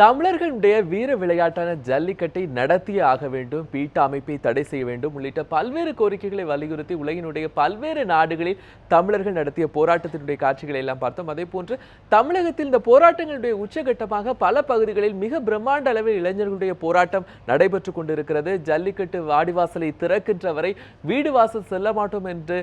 தமிழர்களுடைய வீர விளையாட்டான ஜல்லிக்கட்டை நடத்தியே ஆக வேண்டும் பீட்டா அமைப்பை தடை செய்ய வேண்டும் உள்ளிட்ட பல்வேறு கோரிக்கைகளை வலியுறுத்தி உலகினுடைய பல்வேறு நாடுகளில் தமிழர்கள் நடத்திய போராட்டத்தினுடைய காட்சிகளை எல்லாம் பார்த்தோம். அதே போன்று தமிழகத்தில் இந்த போராட்டங்களுடைய உச்சகட்டமாக பல பகுதிகளில் மிக பிரம்மாண்ட அளவில் இளைஞர்களுடைய போராட்டம் நடைபெற்று கொண்டிருக்கிறது. ஜல்லிக்கட்டு வாடிவாசலை திறக்கின்ற வரை வீடு வாசல் செல்ல மாட்டோம் என்று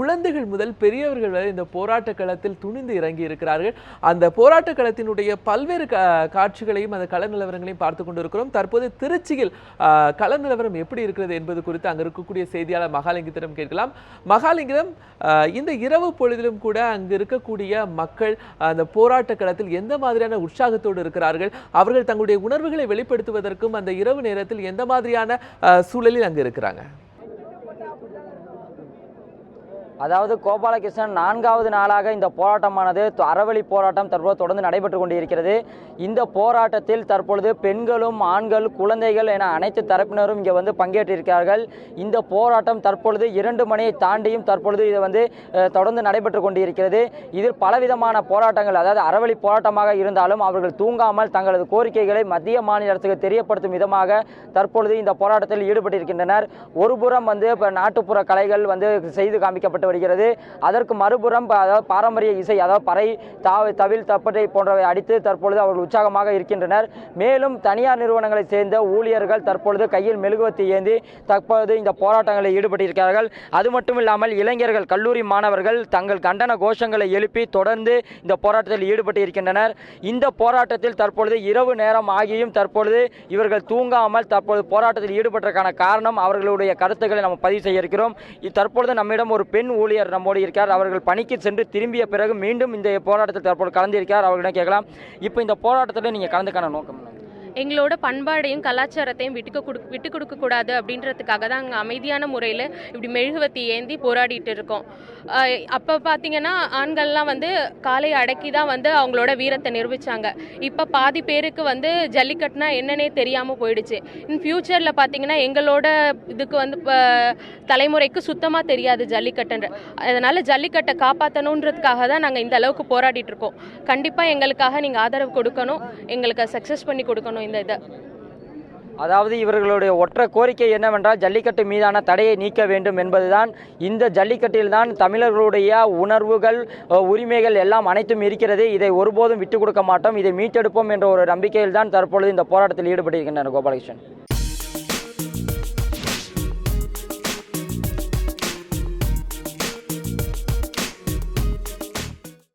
குழந்தைகள் முதல் பெரியவர்கள் வரை இந்த போராட்ட களத்தில் துணிந்து இறங்கி இருக்கிறார்கள் அந்த போராட்ட களத்தினுடைய பல்வேறு காட்சிகள் காட்சிகளையும் அந்த கள நிலவரங்களையும் பார்த்து கொண்டிருக்கிறோம். தற்போது திருச்சியில் கள நிலவரம் எப்படி இருக்கிறது என்பது குறித்து அங்கே இருக்கக்கூடிய செய்தியாளர் மகாலிங்கத்திடம் கேட்கலாம். மகாலிங்கம் இந்த இரவு பொழுதிலும் கூட அங்கு இருக்கக்கூடிய மக்கள் அந்த போராட்ட களத்தில் எந்த மாதிரியான உற்சாகத்தோடு இருக்கிறார்கள்? அவர்கள் தங்களுடைய உணர்வுகளை வெளிப்படுத்துவதற்கும் அந்த இரவு நேரத்தில் எந்த மாதிரியான சூழலில் அங்கு இருக்கிறாங்க? அதாவது கோபாலகிருஷ்ணன் நான்காவது நாளாக இந்த போராட்டமானது அறவழி போராட்டம் தற்போது தொடர்ந்து நடைபெற்று கொண்டிருக்கிறது. இந்த போராட்டத்தில் தற்பொழுது பெண்களும் ஆண்கள் குழந்தைகள் என அனைத்து தரப்பினரும் இங்கே வந்து பங்கேற்றிருக்கிறார்கள். இந்த போராட்டம் தற்பொழுது இரண்டு மணியை தாண்டியும் தற்பொழுது இது வந்து தொடர்ந்து நடைபெற்று கொண்டிருக்கிறது. இதில் பலவிதமான போராட்டங்கள் அதாவது அறவழி போராட்டமாக இருந்தாலும் அவர்கள் தூங்காமல் தங்களது கோரிக்கைகளை மத்திய மாநில அரசுக்கு தெரியப்படுத்தும் விதமாக தற்பொழுது இந்த போராட்டத்தில் ஈடுபட்டிருக்கின்றனர். ஒருபுறம் வந்து இப்போ நாட்டுப்புற கலைகள் வந்து செய்து காமிக்கப்பட்டு வருகிறது. அதற்கு மறுபுறம் அதாவது பாரம்பரிய இசை அதாவது பறை தாவ தவில் தப்பட்டை போன்றவை அடித்து தற்பொழுது அவர்கள் உற்சாகமாக இருக்கின்றனர். மேலும் தனியார் நிறுவனங்களைச் சேர்ந்த ஊழியர்கள் தற்பொழுது கையில் மெழுகுவத்தி ஏந்தி தற்பொழுது இந்த போராட்டங்களில் ஈடுபட்டிருக்கிறார்கள். அது மட்டும் இல்லாமல் இளைஞர்கள் கல்லூரி மாணவர்கள் தங்கள் கண்டன கோஷங்களை எழுப்பி தொடர்ந்து இந்த போராட்டத்தில் ஈடுபட்டு இருக்கின்றனர் இந்த போராட்டத்தில் தற்பொழுது இரவு நேரம் ஆகியும் தற்பொழுது இவர்கள் தூங்காமல் தற்பொழுது போராட்டத்தில் ஈடுபட்டதற்கான காரணம் அவர்களுடைய கருத்துக்களை நம்ம பதிவு செய்ய இருக்கிறோம். தற்பொழுது நம்மிடம் ஒரு பெண் ஊழியர் நம்மோடு இருக்கார். அவர்கள் பணிக்கு சென்று திரும்பிய பிறகு மீண்டும் இந்த போராட்டத்தில் தற்போது கலந்திருக்கார் அவர்களிடம் கேட்கலாம். இப்போ இந்த போராட்டத்தில் நீங்கள் கலந்துக்கான நோக்கம் என்ன? எங்களோட பண்பாடையும் கலாச்சாரத்தையும் விட்டுக்க கொடு விட்டு கொடுக்க கூடாது அப்படின்றதுக்காக தான் அங்கே அமைதியான முறையில் இப்படி மெழுகுவத்தி ஏந்தி போராடிட்டு இருக்கோம். அப்போ பார்த்தீங்கன்னா ஆண்கள்லாம் வந்து காலை அடக்கி தான் வந்து அவங்களோட வீரத்தை நிரூபித்தாங்க இப்போ பாதி பேருக்கு வந்து ஜல்லிக்கட்டுனா என்னன்னே தெரியாமல் போயிடுச்சு. இன் ஃப்யூச்சரில் பார்த்தீங்கன்னா எங்களோட இதுக்கு வந்து தலைமுறைக்கு சுத்தமாக தெரியாது ஜல்லிக்கட்டுன்ற. அதனால் ஜல்லிக்கட்டை காப்பாற்றணுன்றதுக்காக தான் நாங்கள் இந்த அளவுக்கு போராடிட்டு இருக்கோம். கண்டிப்பாக எங்களுக்காக நீங்கள் ஆதரவு கொடுக்கணும். எங்களுக்கு சக்ஸஸ் பண்ணி கொடுக்கணும். இந்த இதை. அதாவது இவர்களுடைய ஒற்றை கோரிக்கை என்னவென்றால் ஜல்லிக்கட்டு மீதான தடையை நீக்க வேண்டும் என்பதுதான். இந்த ஜல்லிக்கட்டில்தான் தமிழர்களுடைய உணர்வுகள் உரிமைகள் எல்லாம் அனைத்தும் இருக்கிறது. இதை ஒருபோதும் விட்டுக் கொடுக்க மாட்டோம். இதை மீட்டெடுப்போம் என்ற ஒரு நம்பிக்கையில் தான் தற்பொழுது இந்த போராட்டத்தில் ஈடுபட்டிருக்கின்றனர் கோபாலகிருஷ்ணன்.